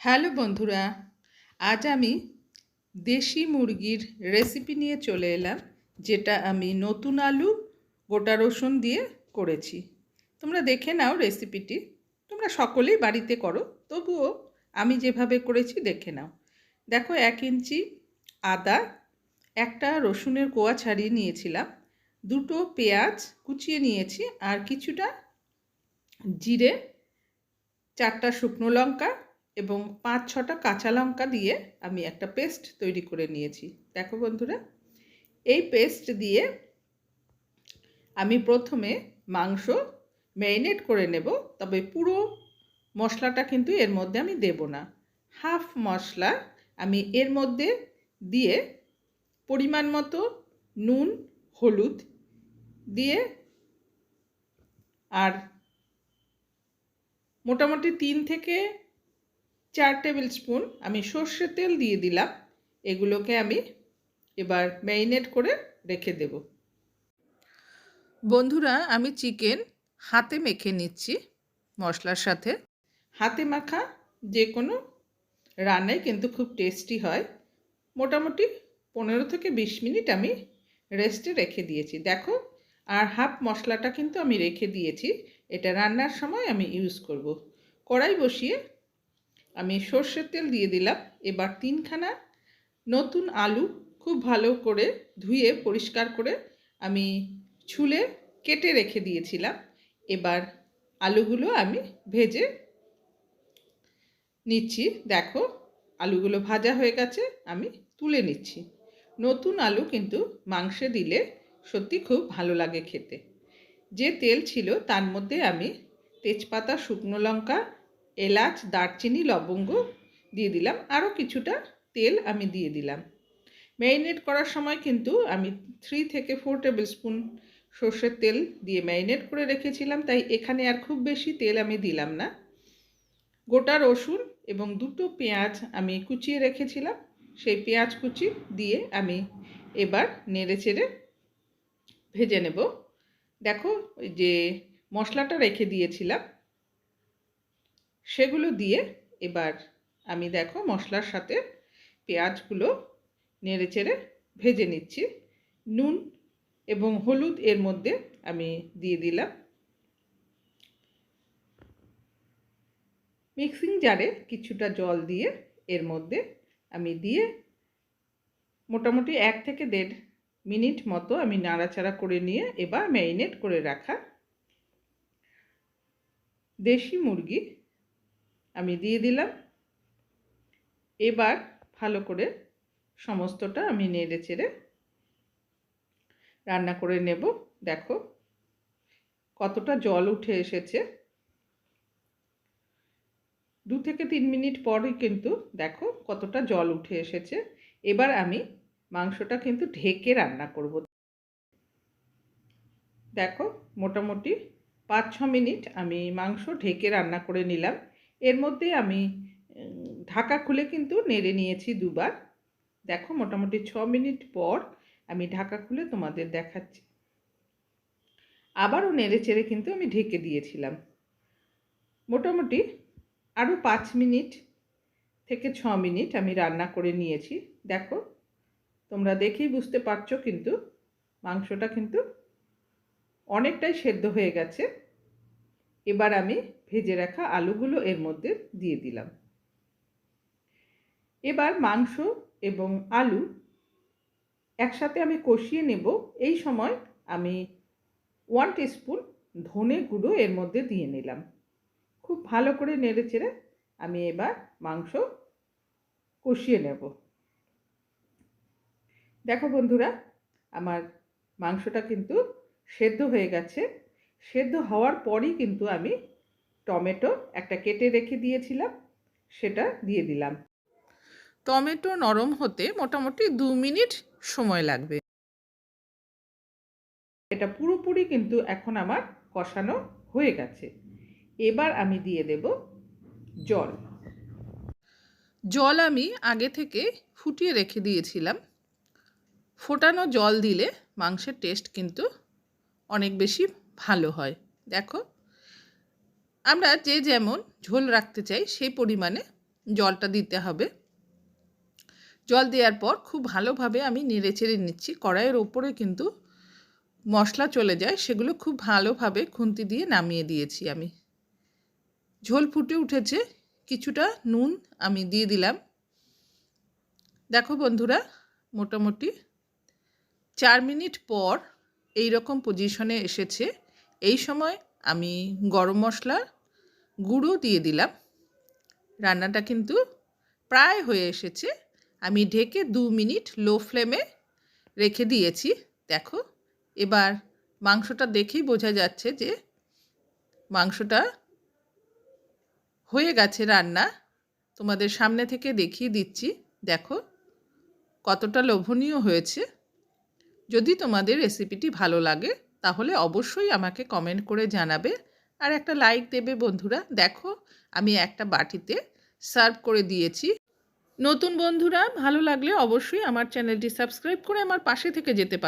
Hello বন্ধুরা, আজ আমি দেশি মুরগির রেসিপি নিয়ে চলে এলাম, যেটা আমি নতুন আলু, গোটা রসুন দিয়ে করেছি। তোমরা দেখে নাও রেসিপিটি তোমরা সকলেই বাড়িতে করো, তবুও আমি যেভাবে করেছি দেখে নাও। দেখো, এক ইঞ্চি আদা, একটা রসুনের কোয়া ছাড়িয়ে নিয়েছিলাম, দুটো পেঁয়াজ কুচিয়ে নিয়েছি, আর কিছুটা জিরে, চারটা শুকনো লঙ্কা এবং পাঁচ ছটা কাঁচা লঙ্কা দিয়ে আমি একটা পেস্ট তৈরি করে নিয়েছি। দেখো বন্ধুরা, এই পেস্ট দিয়ে আমি প্রথমে মাংস ম্যারিনেট করে নেব, তবে পুরো মশলাটা কিন্তু এর মধ্যে আমি দেব না। হাফ মশলা আমি এর মধ্যে দিয়ে পরিমাণ মতো নুন, হলুদ দিয়ে আর মোটামুটি তিন থেকে চার টেবিল স্পুন আমি সর্ষের তেল দিয়ে দিলাম। এগুলোকে আমি এবার ম্যারিনেট করে রেখে দেব। বন্ধুরা, আমি চিকেন হাতে মেখে নিচ্ছি মশলার সাথে। হাতে মাখা যে কোনো রান্নায় কিন্তু খুব টেস্টি হয়। মোটামুটি পনেরো থেকে বিশ মিনিট আমি রেস্টে রেখে দিয়েছি। দেখো, আর হাফ মশলাটা কিন্তু আমি রেখে দিয়েছি। এটা রান্নার সময় আমি ইউজ করব। কড়াই বসিয়ে আমি সর্ষের তেল দিয়ে দিলাম। এবার তিনখানা নতুন আলু খুব ভালো করে ধুয়ে, পরিষ্কার করে আমি ছুলে কেটে রেখে দিয়েছিলাম। এবার আলুগুলো আমি ভেজে নিচ্ছি। দেখো, আলুগুলো ভাজা হয়ে গেছে, আমি তুলে নিচ্ছি। নতুন আলু কিন্তু মাংসে দিলে সত্যি খুব ভালো লাগে খেতে। যে তেল ছিল তার মধ্যে আমি তেজপাতা, শুকনো লঙ্কা এলাচ, দারচিনি, লবঙ্গ দিয়ে দিলাম। আরও কিছুটা তেল আমি দিয়ে দিলাম। ম্যারিনেট করার সময় কিন্তু আমি থ্রি থেকে ফোর টেবিল স্পুন সর্ষের তেল দিয়ে ম্যারিনেট করে রেখেছিলাম, তাই এখানে আর খুব বেশি তেল আমি দিলাম না। গোটা রসুন এবং দুটো পেঁয়াজ আমি কুচিয়ে রেখেছিলাম। সেই পেঁয়াজ কুচি দিয়ে আমি এবার নেড়ে চেড়ে ভেজে নেব। দেখো যে মশলাটা রেখে দিয়েছিলাম। সেগুলো দিয়ে এবার আমি দেখো মশলার সাথে পেঁয়াজগুলো নেড়ে চেড়ে ভেজে নিচ্ছি। নুন এবং হলুদ এর মধ্যে আমি দিয়ে দিলাম। মিক্সিং জারে কিছুটা জল দিয়ে এর মধ্যে আমি দিয়ে মোটামুটি এক থেকে দেড় মিনিট মতো আমি নাড়াচাড়া করে নিয়ে এবার ম্যারিনেট করে রাখা দেশি মুরগি আমি দিয়ে দিলাম। এবার ভালো করে সমস্তটা আমি নেড়ে চেড়ে রান্না করে নেব। দেখো কতটা জল উঠে এসেছে। দু থেকে তিন মিনিট পরই কিন্তু দেখো কতটা জল উঠে এসেছে। এবার আমি মাংসটা কিন্তু ঢেকে রান্না করব। দেখো মোটামুটি পাঁচ ছ মিনিট আমি মাংস ঢেকে রান্না করে নিলাম। এর মধ্যে আমি ঢাকা খুলে কিন্তু নেড়ে নিয়েছি দুবার। দেখো মোটামুটি ছ মিনিট পর আমি ঢাকা খুলে তোমাদের দেখাচ্ছি। আবারও নেড়ে চেড়ে কিন্তু আমি ঢেকে দিয়েছিলাম। মোটামুটি আরও পাঁচ মিনিট থেকে ছ মিনিট আমি রান্না করে নিয়েছি। দেখো, তোমরা দেখেই বুঝতে পারছ কিন্তু মাংসটা কিন্তু অনেকটাই সেদ্ধ হয়ে গেছে। এবার আমি ভেজে রাখা আলুগুলো এর মধ্যে দিয়ে দিলাম। এবার মাংস এবং আলু একসাথে আমি কষিয়ে নেব। এই সময় আমি ওয়ান টিস্পুন ধনে গুঁড়ো এর মধ্যে দিয়ে নিলাম। খুব ভালো করে নেড়ে চেড়ে আমি এবার মাংস কষিয়ে নেব। দেখো বন্ধুরা, আমার মাংসটা কিন্তু সেদ্ধ হয়ে গেছে। সেদ্ধ হওয়ার পরই কিন্তু আমি টমেটো একটা কেটে রেখে দিয়েছিলাম, সেটা দিয়ে দিলাম। টমেটো নরম হতে মোটামুটি দু মিনিট সময় লাগবে। এটা পুরোপুরি কিন্তু এখন আমার কষানো হয়ে গেছে। এবার আমি দিয়ে দেব জল। জল আমি আগে থেকে ফুটিয়ে রেখে দিয়েছিলাম। ফোটানো জল দিলে মাংসের টেস্ট কিন্তু অনেক বেশি ভালো হয়। দেখো, আমরা যে যেমন ঝোল রাখতে চাই, সেই পরিমাণে জলটা দিতে হবে। জল দেওয়ার পর খুব ভালোভাবে আমি নেড়ে চেড়ে নিচ্ছি। কড়াইয়ের ওপরে কিন্তু মশলা চলে যায়, সেগুলো খুব ভালোভাবে খুন্তি দিয়ে নামিয়ে দিয়েছি আমি। ঝোল ফুটে উঠেছে, কিছুটা নুন আমি দিয়ে দিলাম। দেখো বন্ধুরা, মোটামুটি চার মিনিট পর এই রকম পজিশনে এসেছে। এই সময় আমি গরম মশলার গুঁড়ো দিয়ে দিলাম। রান্নাটা কিন্তু প্রায় হয়ে এসেছে। আমি ঢেকে দু মিনিট লো ফ্লেমে রেখে দিয়েছি। দেখো, এবার মাংসটা দেখেই বোঝা যাচ্ছে যে মাংসটা হয়ে গেছে রান্না। তোমাদের সামনে থেকে দেখিয়ে দিচ্ছি। দেখো, কতটা লোভনীয় হয়েছে। যদি তোমাদের রেসিপিটি ভালো লাগে তাহলে অবশ্যই আমাকে কমেন্ট করে জানাবে আর একটা লাইক দেবে বন্ধুরা। দেখো, আমি একটা বাটিতে সার্ভ করে দিয়েছি। নতুন বন্ধুরা, ভালো লাগলে অবশ্যই আমার চ্যানেলটি সাবস্ক্রাইব করে আমার পাশে থেকে যেতে পারে